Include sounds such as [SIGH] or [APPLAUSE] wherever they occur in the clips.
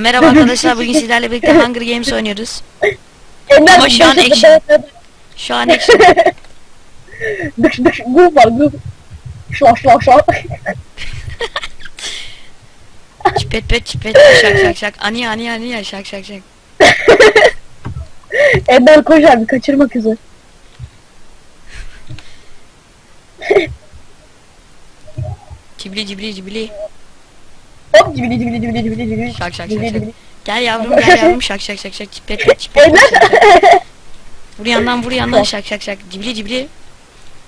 Merhaba arkadaşlar bugün [LAUGHS] sizlerle birlikte Hunger Games oynuyoruz. Ama şu an action. Şu an action. Dış dış goof var goof. Şla şla şla. çipet pet çipet şak şak şak. Aniye aniye aniye şak şak şak. [LAUGHS] Ender koş abi kaçırma kızı. Cibili cibili cibili. Hop cibili cibili cibili cibili cibili. Şak şak şak şak. Gel yavrum [LAUGHS] gel yavrum şak şak şak şak çipet pet çipet pet, Ender. şak şak. Vur yandan vur yandan şak şak şak. Cibili cibili.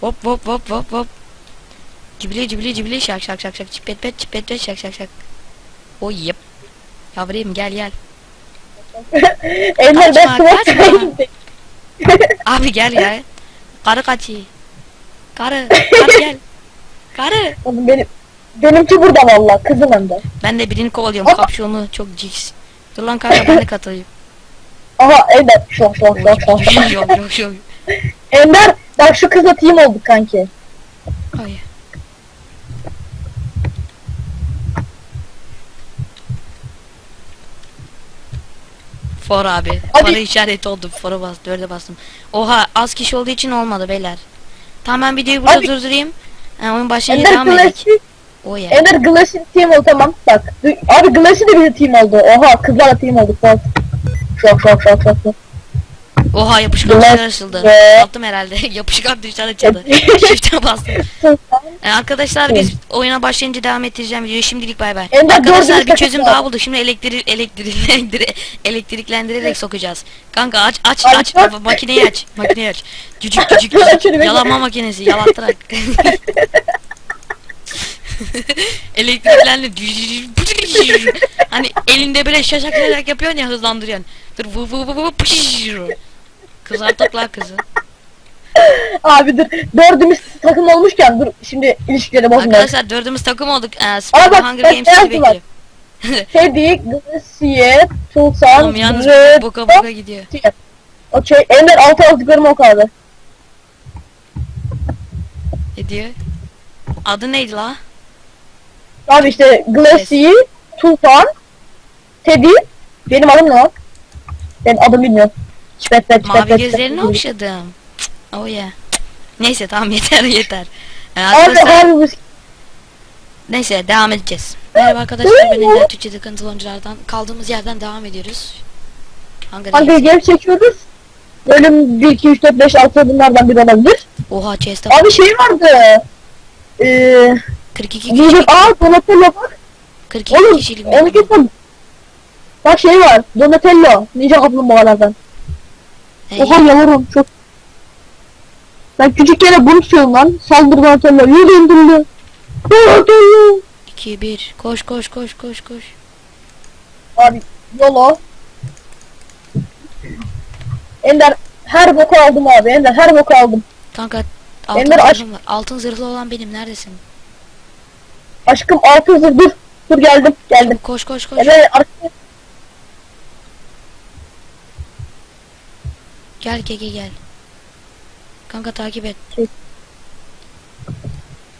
Hop hop hop hop hop. Cibili cibili cibili şak şak şak şak. Çipet pet çipet pet şak şak şak. O yep. Yavrum gel gel. [LAUGHS] Ender ben kaçma. [LAUGHS] Abi gel ya. Karı kaçı. Karı. Karı gel. Karı. Oğlum benim benimki burada valla kızım hem de. Ben de birini kovalıyorum. Ama- Kapşonlu çok ciks. Dur lan kanka ben de katılayım. [LAUGHS] Aha Ender şla şla şla şla şla. yok yok. Ender bak şu kızla team olduk kanki. Ay. For abi. Hadi. Para işareti oldu. For'a bas. Dörde bastım. Oha az kişi olduğu için olmadı beyler. Tamam ben videoyu burada Hadi. durdurayım. Ha, oyun başlayınca devam edelim. O ya. Ender Glassy team oldu tamam bak. Abi Glassy de bize team oldu. Oha kızlarla team olduk bak. Şok şok şok şok. şok. Oha yapışkan Glass- dışarı açıldı. Ve- Yaptım herhalde. [LAUGHS] yapışkan dışarı açıldı. [LAUGHS] Shift'e bastım. Ee, [LAUGHS] arkadaşlar biz oyuna başlayınca devam ettireceğim videoyu. Şimdilik bay bay. Ender Arkadaşlar bir çözüm daha bulduk. Şimdi elektrik elektrik elektriklendirerek sokacağız. Kanka aç aç aç makineyi aç. Makineyi aç. Cücük cücük cücük. Yalama makinesi yalattırak. [LAUGHS] Elektriklendi. hani elinde böyle şaşaklayarak yapıyorsun ya hızlandırıyorsun. Dur vu vu vu vu pişir. Kızartık la kızı. Abi dur dördümüz takım olmuşken dur şimdi ilişkileri bozmayalım. Arkadaşlar dördümüz takım olduk. Ee, Aa, bak, Hunger Games var. bekliyor. Teddy, Glacier, Sultan, Oğlum yalnız Red, boka boka gidiyor. O şey, Ender altı aldıklarım o kaldı. Ne diyor? Adı neydi la? Abi işte Glacier, Sultan, Teddy, benim adım ne lan? Ben adım bilmiyorum. Çipet pet çipet Mavi pet, gözlerini çipet. okşadım. Oh yeah. Neyse tamam [LAUGHS] yeter yeter. Ee, Abi arkadaşlar abi neyse devam edeceğiz. Merhaba arkadaşlar ben Ender Türkçe Tıkıntılı Oyunculardan kaldığımız yerden devam ediyoruz. Hunger Hangi Games. game çekiyoruz? Bölüm 1, 2, 3, 4, 5, 6 bunlardan biri olabilir. Oha chest'e Abi şey vardı. Eee... 42 Bizim kişilik aa Donatello bak. 42 Oğlum kişilik onu geçtim. Bak şey var. Donatello. Ninja kaplumbağalardan. Hey, Oha yavrum çok. Ben küçükken bunu tutuyorum lan. Saldır Donatello. Yürü Donatello. Donatello. 2 1 koş koş koş koş koş. Abi yolo. Ender her boku aldım abi. Ender her boku aldım. Kanka altın Ender zırhım var. Altın zırhlı olan benim neredesin? Aşkım altın zırh dur. Dur geldim geldim. Koş koş koş. Ender arkaya. Gel gel gel. Kanka takip et. Şey-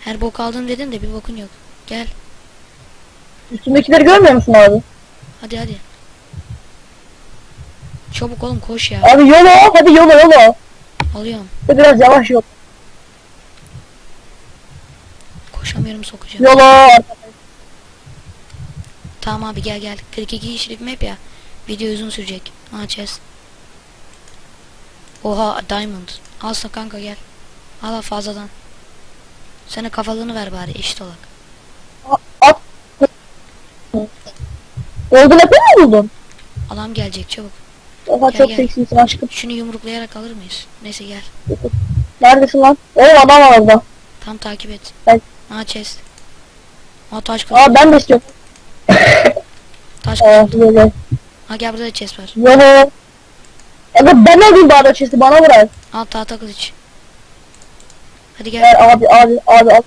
Her bok aldım dedin de bir bokun yok. Gel. Üstündekileri görmüyor musun abi? Hadi hadi. Çabuk oğlum koş ya. Abi yolo. Hadi yolo yolo. Alıyorum. Biraz yavaş yol. Koşamıyorum sokacağım. Yolo. Tamam abi gel gel. 42 kişilik map ya. Video uzun sürecek. Chest. Oha diamond. Al sana kanka gel. Al fazladan. Sana kafalığını ver bari eşit olarak. Golden Apple mi buldun? Adam gelecek çabuk. Oha Gel, çok seksisin aşkım. Şunu yumruklayarak alır mıyız? Neyse gel. Neredesin lan? Oğlum adam var orada. Tam takip et. Ben- Ha chest. Ha taş kılıç. Aa ben de istiyorum. [LAUGHS] Taş Aa kılıç. böyle. Ha gel burada da chest var. Yolo. Evet ben alayım bari çizdi bana bırak. Al tahta kılıç. Hadi gel. Ver abi abi abi al.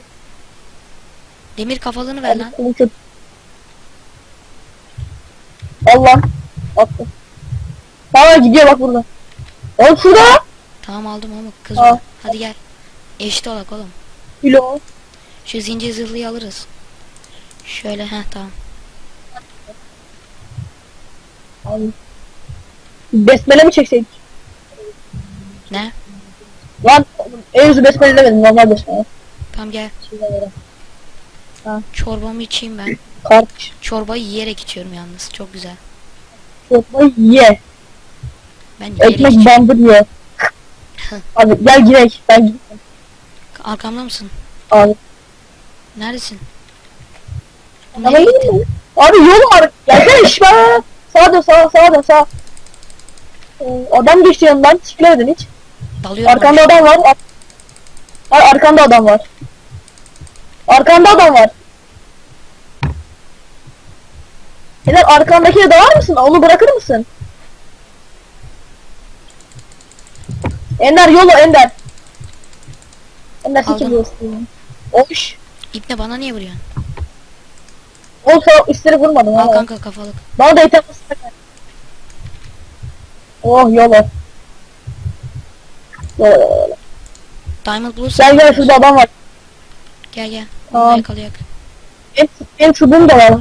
Demir kafalığını ver lan. Kılıç. Allah. Attım. Tamam gidiyor bak burada. Oğlum şurada. Tamam aldım ama kız. Hadi gel. Eşit olarak oğlum. Kilo. Şu zincir zırhlıyı alırız. Şöyle heh tamam. Abi. Besmele mi çekseydik? Ne? Lan en yüzü besmele demedim normal besmele. Tamam gel. Böyle. Çorbamı içeyim ben. Kardeş. Çorbayı yiyerek içiyorum yalnız. Çok güzel. Çorbayı ye. Ben yiyerek Ekmek içiyorum. bandır ye. [LAUGHS] Abi gel girek. Ben gideyim. Arkamda mısın? Abi. Neredesin? Ama Nereye gittin? Abi yol var. Gelsene be. Sağa dön sağa sağa dön sağa. Ee, Adam geçti yanından. Siklemedin hiç. Dalıyorum Arkanda ben. adam var. Ar- arkanda adam var. Arkanda adam var. Eder arkandakine dalar mısın? Onu bırakır mısın? Ender yolu Ender. Ender Aldım. diyorsun. Oş. İpne bana niye vuruyorsun? Olsa isteri vurmadım Al kanka kafalık. Bana da item. Oh yolu, yolu. Diamond bulursan. Gel gel şurada adam var. Gel gel. Onu yakalayak. Benim, benim çubuğum da var.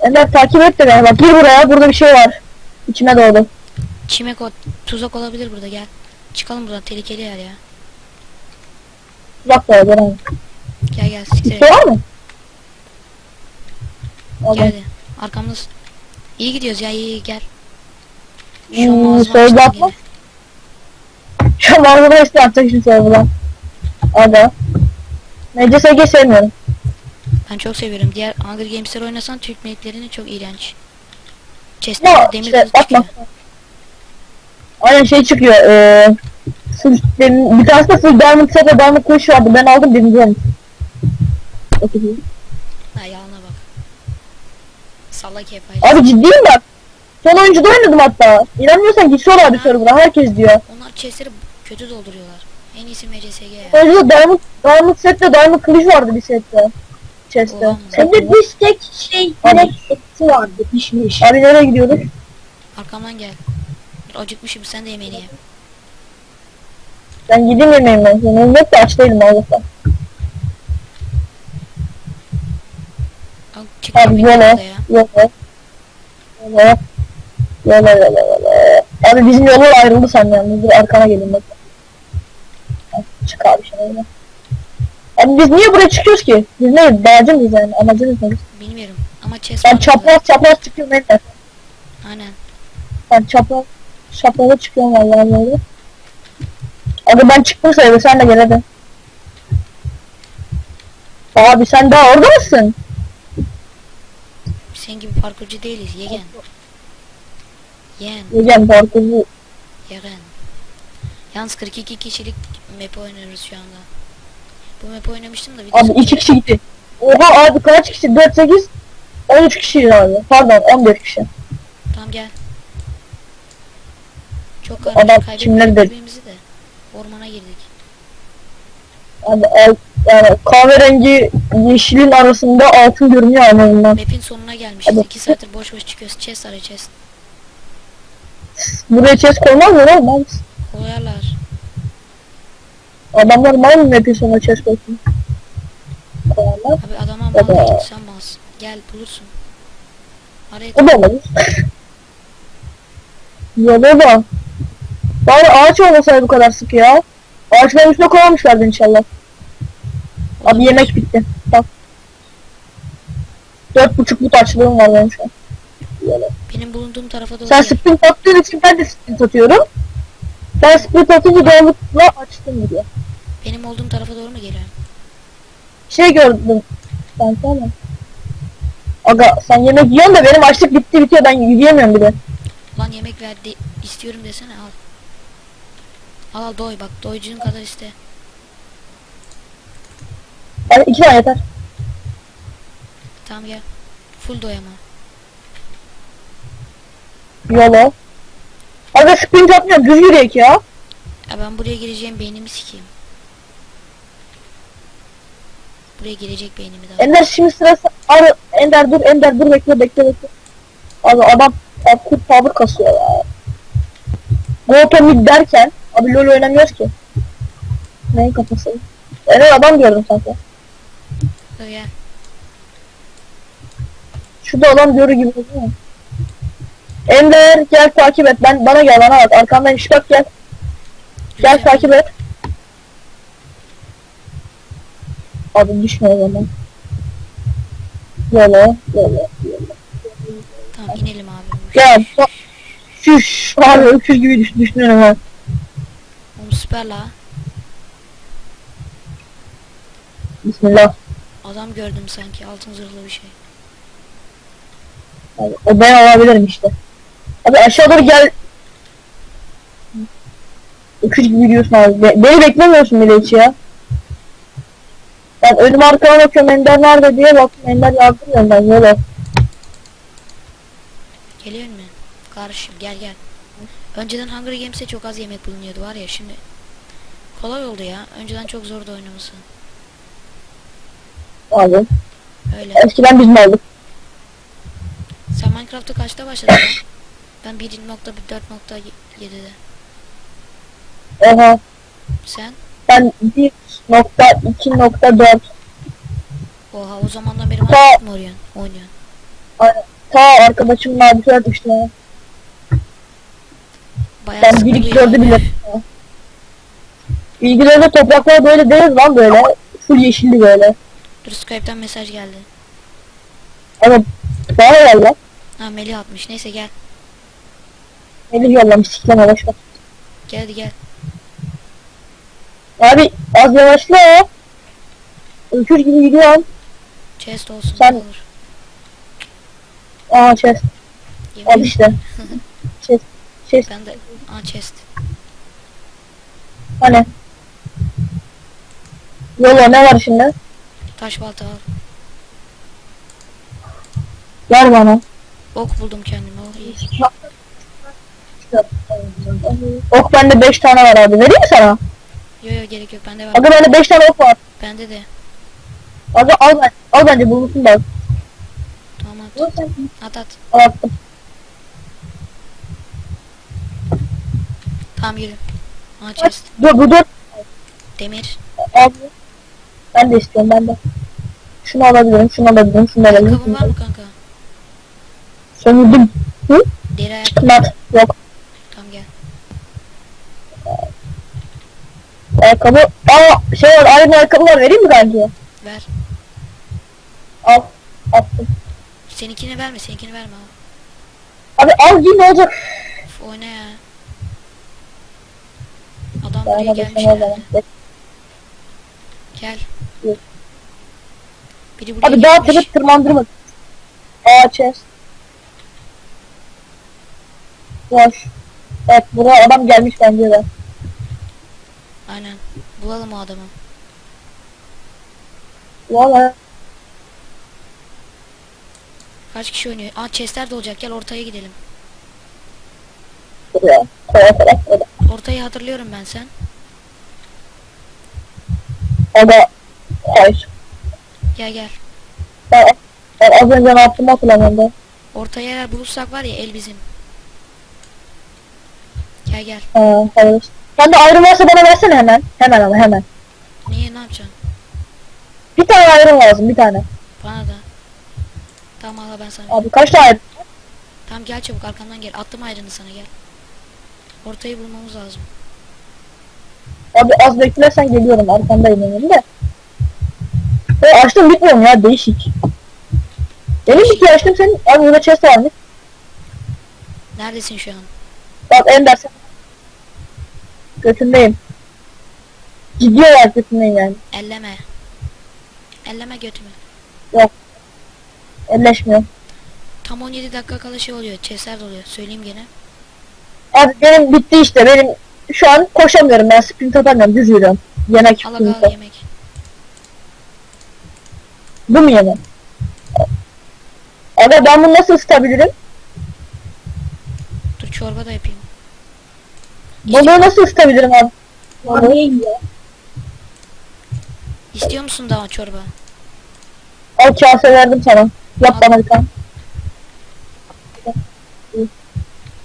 Ender takip et de beni bak gir buraya burada bir şey var. İçime doğdu. Çimek o tuzak olabilir burada gel. Çıkalım buradan tehlikeli yer ya. Uzak da gel. Gel gel siktir şey var mı? Adam. Geldi. Arkamdasın. İyi gidiyoruz ya iyi iyi gel. Şu Hmm, an ağzıma solda açtım atma. gene. Şu mağazada işte yapacak şimdi buradan. Aga. MCSG sevmiyorum. Ben çok seviyorum. Diğer Hunger Games'ler oynasan Türk maplerini çok iğrenç. Chest'te demir işte kılıç atma. çıkıyor. Aynen şey çıkıyor. Eee full, benim, bir tanesi de full diamond set ve diamond kılıç vardı. Ben aldım birinci olmuş. Okey. Ha yalana bak. Salak hep. Abi ciddiyim bak. Son oyuncuda oynadım hatta. İnanmıyorsan git sor abi server'a. Herkes diyor. Onlar chest'leri kötü dolduruyorlar. En iyisi MCSG ya. Oyuncuda diamond, diamond sette diamond kılıç vardı bir sette. Chest'te. Olamaz. Sen de Bir tek şey direkt eti vardı pişmiş. Abi nereye gidiyorduk? Arkamdan gel. Acıkmışım sen de yemeğini ye. Ben gideyim yemeğim ben. Yemeğim yok da aç değilim Allah'tan. Abi yola. Yola. Yola. Yola yola yola. Abi bizim yollar ayrıldı sen yalnız. Dur arkana gelin bak. Çık abi şöyle. Abi biz niye buraya çıkıyoruz ki? Biz ne? Dağcı mıyız yani? Amacımız ne? Bilmiyorum ama chest Ben çapraz çapraz çıkıyorum ben de. Aynen. Ben çapraz çapraza çıkıyorum vallahi böyle. Abi ben çıktım sayılır sen de gel hadi. Abi sen daha orada mısın? Senin gibi parkurcu değiliz. Yegen. Yen. Yegen parkuru. Yegen. Yalnız 42 kişilik map oynuyoruz şu anda. Bu map oynamıştım da bir Abi iki kişi gitti. Oha abi kaç kişi? 4, 8, 13 kişi abi. Pardon 14 kişi. Tamam gel. Çok kimler kaybettik birbirimizi de. Ormana girdik. Abi al, yani kahverengi yeşilin arasında altın görünüyor anlamından. Map'in sonuna gelmişiz. Hadi. 2 saattir boş boş çıkıyoruz. Chest ara chest. Buraya chest koymaz mı lan? Mısın? Koyarlar. Adamlar mal mı map'in sonuna chest koysun? Koyarlar. Abi adama mal değil sen malsın. Gel bulursun. Araya O da olmadı. Yola da. Bari ağaç olmasaydı bu kadar sık ya. Ağaçların üstüne koymamışlardı inşallah. Abi yemek bitti. Bak. Dört buçuk but açlığım var benim şu an. Benim bulunduğum tarafa doğru Sen gel. sprint attığın için ben de sprint atıyorum. Ben sprint atınca doğrulukla açtım diyor. Benim olduğum tarafa doğru mu geliyorsun? Şey gördüm. Ben tamam. Aga sen yemek yiyorsun da benim açlık bitti bitiyor ben yiyemiyorum bile. Lan yemek verdi istiyorum desene al. Al al doy bak doyucunun kadar iste. Hadi iki tane yeter. Tamam gel. Full doy ama. Yola. Aga sprint atmıyorum düz yürüyek ya. Ya ben buraya gireceğim beynimi sikeyim. Buraya girecek beynimi daha. Ender şimdi sırası Ar Ender dur Ender dur bekle bekle bekle. Abi adam parkur power kasıyor ya. Go to mid derken abi LoL oynamıyoruz ki. Neyin kafası? Ender adam gördüm sanki. Dur gel. Şurada olan görü gibi değil mi? Ender gel takip et. Ben bana gel bana bak. Arkamdan iş bak gel. Gel takip et. Abi düşme o zaman. Böyle, böyle, böyle. Tamam inelim abi. Gel. Şuş. Abi öküz gibi düş, düşünüyorum ha. Süper la. Bismillah. Adam gördüm sanki altın zırhlı bir şey. Abi, o ben olabilirim işte. Abi aşağı doğru gel. Öküz gibi gidiyorsun abi. Be- beni beklemiyorsun bile hiç ya. Ben önüme arkama bakıyorum Ender nerede diye baktım Ender yardım gönder böyle. Geliyor mu? Karşı gel gel. Önceden Hunger Games'te çok az yemek bulunuyordu var ya şimdi. Kolay oldu ya. Önceden çok zordu oynaması. Abi. Öyle. Eskiden biz mi? Sen Minecraft'ta kaçta başladın? Ben 1.1.4.7'de. Oha. Sen? Ben 1.2.4 Oha o zamandan beri Minecraft mı oynuyorsun? Oynuyorsun. ta arkadaşımla bir düştü ya. Bayağı Ben sıkılıyor 1.2.4'ü yani. bile. [LAUGHS] Bilgilerde topraklar böyle değil lan böyle. Full yeşilli böyle. Dur Skype'tan mesaj geldi. Ama bana gel lan. Ha Melih atmış. Neyse gel. Melih yollamış sikleme boşver. Gel hadi gel. Abi az yavaşla ya. Gibi gidiyorum. Chest olsun. Sen- olur. Aa chest. Yemin Al işte. [LAUGHS] chest. Chest. Ben de. Aa chest. Hani. Yola ne var şimdi? Taş balta al. Ver bana. Ok buldum kendime. Oh iyi. Ok bende 5 tane var abi. Vereyim mi sana? Yo yo gerek yok. Bende var. Aga bende 5 tane ok var. Bende de. Aga al ben. Al bence bulmuşsun bak. Tamam at. At at. Al attım. Tamam yürü. Aa chest. Dur bu dur. Demir. Abi. Ben de istiyorum ben de. Şunu alabilirim, şunu alabilirim, şunu alabilirim. Şunu var mı kanka? Sömürdüm. Hı? Deri ayakkabı. Mat. Yok. Tamam gel. Ayakkabı. Aa şey var, aynı ayakkabı var. Vereyim mi kanki? Ver. Al. Attım. Seninkini verme. Seninkini verme abi. Abi al giy ne olacak? Uf, oyna ya. Adam buraya gelmiş o. Gel. Yok. Biri buraya Abi daha gelmiş. tırıp tırmandırma. Aa chest. Boş. Evet buraya adam gelmiş bence de. Aynen. Bulalım o adamı. Valla. Kaç kişi oynuyor? Aa chestler de olacak. Gel ortaya gidelim. Buraya. Koya koya koya. Ortayı hatırlıyorum ben sen. O da. Hayır. Gel gel. Ben, ben az önce ne yaptığımı hatırlamıyorum. Ortaya eğer bulursak var ya el bizim. Gel gel. Ha, hayır. Sen de ayrım varsa bana versene hemen. Hemen ama hemen. Niye ne yapacaksın? Bir tane ayrım lazım bir tane. Bana da. Tamam al ben sana. Abi kaç tane ayrım? Tamam gel çabuk arkamdan gel. Attım ayrını sana gel. Ortayı bulmamız lazım. Abi az beklersen geliyorum arkandayım benim de. E açtım bitmiyorum ya değişik. Benim iki açtım senin abi burada chest varmış. Neredesin şu an? Bak Ender sen. Götündeyim. Ciddi olarak götündeyim yani. Elleme. Elleme götümü. Elleşmiyor. Tam 17 dakika kala şey oluyor. Chestler doluyor. Söyleyeyim gene. Abi benim bitti işte benim şu an koşamıyorum ben sprint atamıyorum düz yürüyorum. Yemek Al al yemek. Bu mu yemek? Aga ben bunu nasıl ısıtabilirim? Dur çorba da yapayım. Balığı nasıl ısıtabilirim abi? Balığı. İstiyor musun daha çorba? Al kase verdim sana. Yap bana bir tane.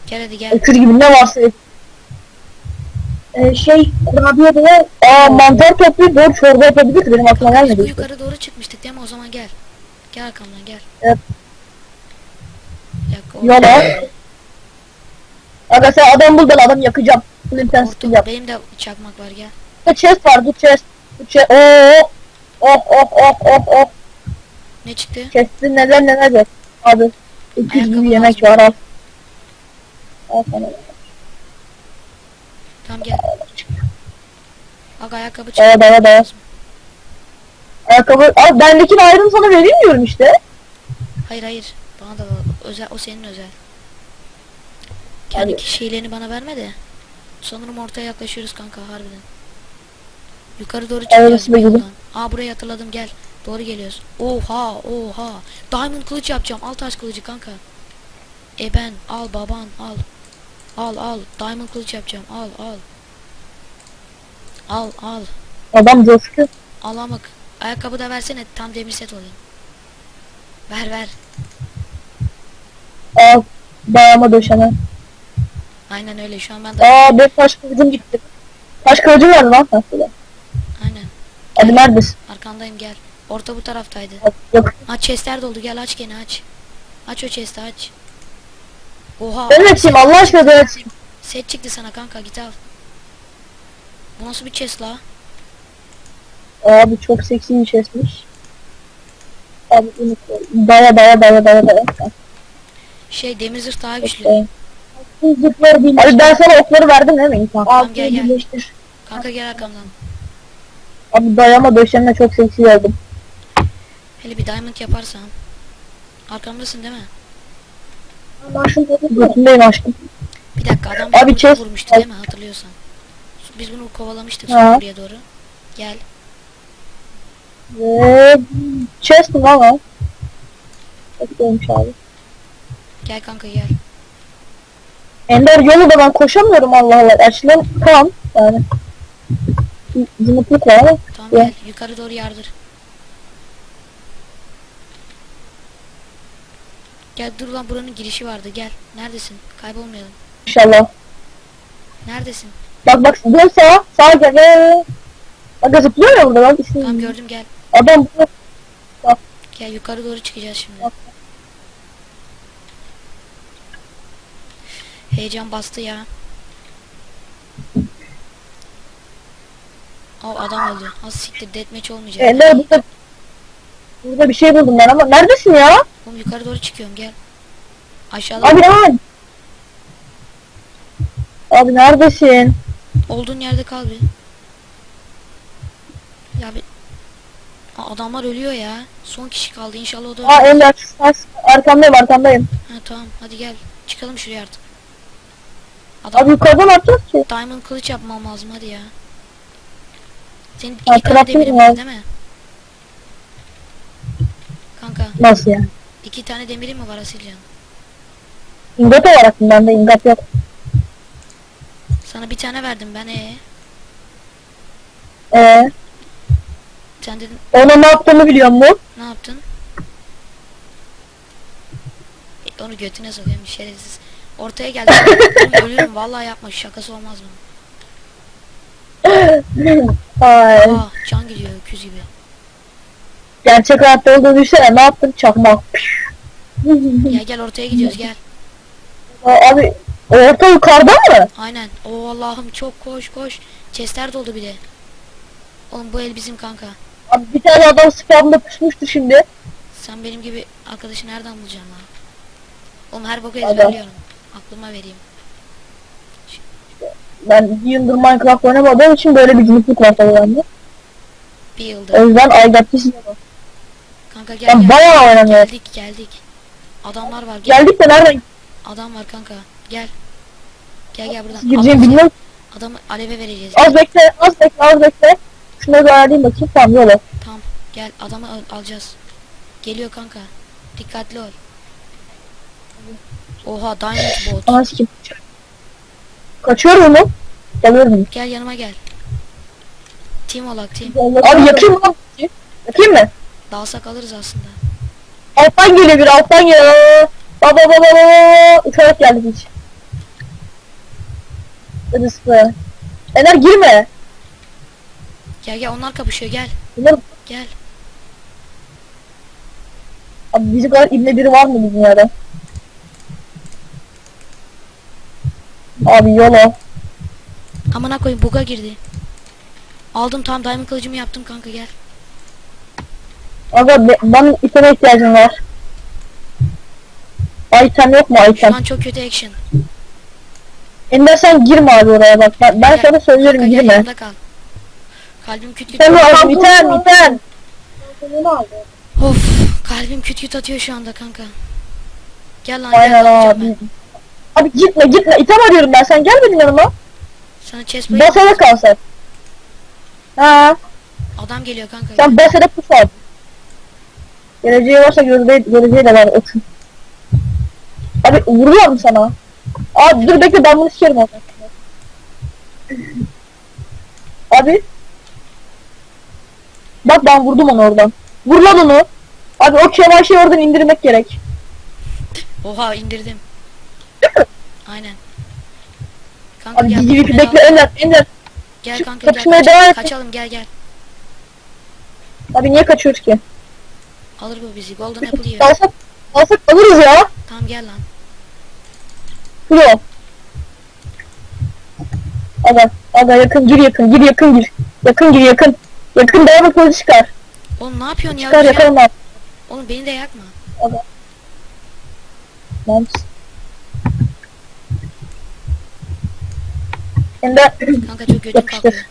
Gel hadi gel. Öküz gibi ne varsa yap. Ee, şey kurabiye de Aa mantar toplayıp doğru çorba yapabilir benim aklıma bu gelmedi. yukarı doğru mi? O zaman gel. Gel arkamdan gel. Yola. Aga sen adam bul ben adam yakacağım. Flint and steel Orta, yap. benim de çakmak var gel. Burada chest var bu chest. Bu chest. Oo. Oh oh oh oh oh. Ne çıktı? Chest'in neler neler yok. Abi. 200 Ayakkabı gibi yemek var al. Al sana. Tamam gel. Bak ayakkabı çıktı. daya daya. Ayakkabı. Abi bendekini ayrım sana vereyim diyorum işte. Hayır hayır. Bana da özel o senin özel. Kendi şeylerini bana verme de. Sanırım ortaya yaklaşıyoruz kanka harbiden. Yukarı doğru çıkacağız gibi. yoldan. Aa burayı hatırladım gel. Doğru geliyoruz. Oha oha. Diamond kılıç yapacağım. Al taş kılıcı kanka. E ben al baban al. Al al. Diamond kılıç yapacağım. Al al. Al al. Adam coşku. Al amık. Ayakkabı da versene tam demir set olayım. Ver ver. Al. Dayama döşeme. Aynen öyle şu an ben de Aa benim taş kılıcım gitti. Taş kılıcım nerede lan mesela? aynen. Hadi neredesin? Arkandayım gel. Orta bu taraftaydı. Yok. Ha chestler doldu gel aç gene aç. Aç o chest'i aç. Oha Ben açayım Allah aşkına ben açayım. set çıktı sana kanka git al. Bu nasıl bir chest la? Abi çok seksi bir chestmiş. Abi unutma. Daya daya daya daya daya. Şey demir zırh daha güçlü. Bekleyin. Zıpları birleştir. Abi ben sana okları verdim değil mi İnsan? Tamam, gel, gel. birleştir. Kanka gel arkamdan. Abi dayama döşeme çok seksi geldim. Hele bir diamond yaparsam. Arkamdasın değil mi? Ama şunu? Götündeyim aşkım. Bir dakika adam Abi vurmuştu değil mi hatırlıyorsan. Biz bunu kovalamıştık sonra buraya doğru. Gel. Ve chest mi lan o? Bekleymiş abi. Gel kanka gel. Ender yolu da ben koşamıyorum Allah Allah. Açılan tamam yani. Zımıklık var ama. Tamam Gel. Yukarı doğru yardır. Gel dur lan buranın girişi vardı gel. Neredesin? Kaybolmayalım. İnşallah. Neredesin? Bak bak dön sağa. Sağa gel. Ee, Bak zıplıyor ya burada. İsmi- Tamam gördüm gel. Adam Gel yukarı doğru çıkacağız şimdi. Heyecan bastı ya. Aa adam öldü. Az siktir deathmatch olmayacak. Ender burada Burada bir şey buldum ben ama neredesin ya? Oğlum yukarı doğru çıkıyorum gel. Aşağıda Abi hemen. Abi neredesin? olduğun yerde kal bir. Ya bir... Aa, adamlar ölüyor ya. Son kişi kaldı inşallah o da Aa ölür. Ender arkamdayım arkamdayım. Ha tamam hadi gel. Çıkalım şuraya artık. Adam Abi yukarıdan atacağız ki. diamond kılıç yapmam lazım hadi ya. Senin iki tane craft demirin var değil mi? Kanka Nasıl ya? iki tane demirin mi var Asilcan? İngat olarak mı? Bende ingat yok. Sana bir tane verdim ben ee. Ee, Sen dedin ona ne yaptığımı biliyor musun? ne yaptın? E, onu götüne sokuyorum şerefsiz. Ortaya geldim. [LAUGHS] Oğlum ölürüm vallahi yapma şakası olmaz mı? [LAUGHS] Ay. Aa can gidiyor öküz gibi. Gerçek hayatta olduğunu düşünsene ne yaptın çakmak. Ya gel ortaya gidiyoruz gel. Abi orta yukarıda mı? Aynen. O Allah'ım çok koş koş. Chestler doldu bir de. Oğlum bu el bizim kanka. Abi bir tane adam spamda pusmuştu şimdi. Sen benim gibi arkadaşı nereden bulacaksın lan? Oğlum her boku ezberliyorum. Aklıma vereyim. Ben bir yıldır Minecraft oynamadığım için böyle bir cınıklık var tabii bende. Bir yıldır. O yüzden this. Kanka gel Ben gel. bayağı oynamıyorum. Geldik geldik. Adamlar var gel. Geldik de nereden Adam var kanka. Gel. Gel gel buradan. gireceğimi Adam- bilmiyorum. Adamı aleve vereceğiz. Az bekle, az bekle, az bekle. Şuna bir ayarlayayım bakayım. Tamam yola. Tamam. Gel adamı al- alacağız. Geliyor kanka. Dikkatli ol. Oha diamond bot. Ana sikim. Kaçıyorum mu? Geliyorum. Gel yanıma gel. Team olak team. Abi yakayım mı? Yakayım mı? Dalsak alırız aslında. Alttan geliyor bir alttan geliyor. Baba baba baba. Uçarak geldik hiç. Sıfır. Ener girme. Gel gel onlar kapışıyor gel. Bunlar, Gel. abi bizi kadar ibne biri var mı bu dünyada? Abi YOLO. Amına koyayım buga girdi. Aldım tam diamond kılıcımı yaptım kanka gel. Aga be, bana iteme ihtiyacım var. Item yok mu Şu item? an çok kötü action. Ender sen girme abi oraya bak. Ben, ben Gel, sana söylüyorum kanka gel girme. yanımda kal. Kalbim küt küt. Sen item. Bunu aldı. Of kalbim küt küt atıyor şu anda kanka. Gel lan gel Aynen alacağım abi. ben. Abi gitme gitme item arıyorum ben sen gel benim yanıma. Sana chest plate Basada kalsak. Ha adam geliyor kanka. sen basada pus al. Geleceği varsa göreceği, göreceği de var olsun. Abi vuruyor mu sana? Abi dur bekle ben bunu sikerim oradan. Abi. Bak ben vurdum onu oradan. Vur lan onu. Abi o kemal oradan indirmek gerek. Oha indirdim. Aynen. Kanka Abi gel. beni bekle al. Ender Ender. Gel Şu kanka gel. kapışmaya Kaçalım, devam gel gel. Abi niye kaçıyoruz ki? Alır bu bizi. Golden apple yiyor. Alsak, alsak alırız ya. Tamam gel lan. Kuro. Aga, aga yakın gir yakın gir yakın gir. Yakın gir yakın. Yakın dayanma kılıcı çıkar. Oğlum ne yapıyorsun ya? Çıkar Rüzgar? yakalım abi. Oğlum beni de yakma. Tamam. Ender Kanka çok götüm Yapıştır. kalkıyor.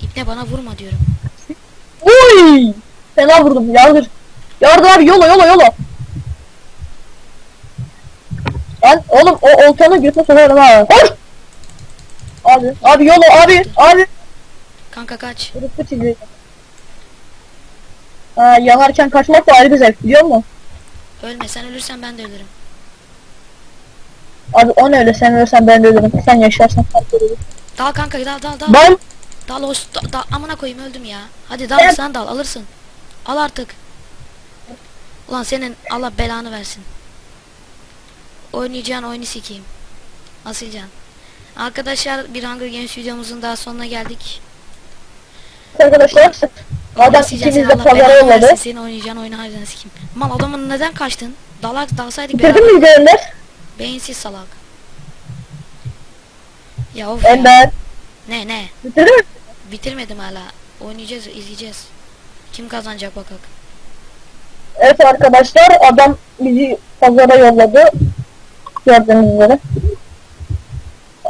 İpne bana vurma diyorum. Uy! Fena vurdum yardır. Yardır abi yola yola yola. Ben oğlum o oltanı götüne sokarım ha. Hoş! Abi abi yola abi abi. Kanka kaç. Rıfkı çiziyor. Ha, yanarken kaçmak da ayrı bir zevk biliyor musun? Ölme sen ölürsen ben de ölürüm. Abi o ne öyle sen ölürsen ben de ölürüm. Sen yaşarsan sen de ölürüm. Dal kanka dal dal dal. Ben Dal o da, da, amına koyayım öldüm ya. Hadi dal Evet. sen dal alırsın. Al artık. Ulan senin Allah belanı versin. Oynayacağın oyunu sikeyim. Asilcan. Arkadaşlar bir Hunger Games videomuzun daha sonuna geldik. arkadaşlar Asilcan, ikimiz de pazara yolladı. Senin oynayacağın oyunu harbiden sikeyim. Mal adamın neden kaçtın? Dalak dalsaydık Bitirdin beraber. mi videoları? Beyinsiz salak. Ya of ya. Ender. Ne ne? Bitirdin mi? Bitirmedim hala. Oynayacağız, izleyeceğiz. Kim kazanacak bakak. Evet arkadaşlar adam bizi pazara yolladı. Gördüğünüz üzere.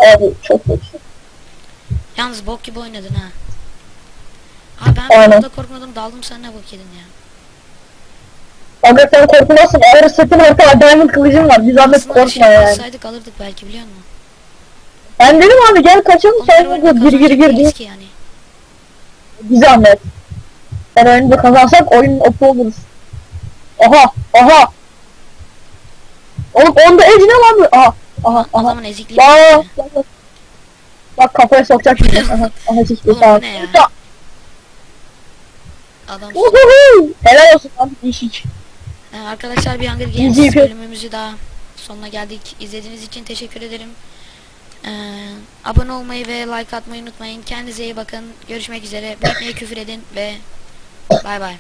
Abi çok kötü. Yalnız bok gibi oynadın ha. Ha ben Aynen. burada korkmadım daldım sen ne bok yedin ya. Aga sen korkmazsın. Ağır sırtın orta diamond kılıcım var. Bir zahmet Aslında korkma şey yani. yapsaydık alırdık belki biliyor musun? Ben dedim abi gel kaçalım sen de gir gir gir gir. ki yani. Bir zahmet. Ben da kazansak oyunun opu oluruz. Aha aha. Oğlum onda eci ne lan bu? Aha aha aha. Adamın ezikliği. Bak bak, bak. Bak kafaya sokacak şimdi. [LAUGHS] Aha aha ne ya? Ya, Adam uhuhu. Helal olsun abi değişik. Ee, arkadaşlar bir Hunger İyi Games yapıyor. bölümümüzü daha sonuna geldik. İzlediğiniz için teşekkür ederim. Ee, abone olmayı ve like atmayı unutmayın. Kendinize iyi bakın. Görüşmek üzere. Bitmeye küfür edin ve bay bay.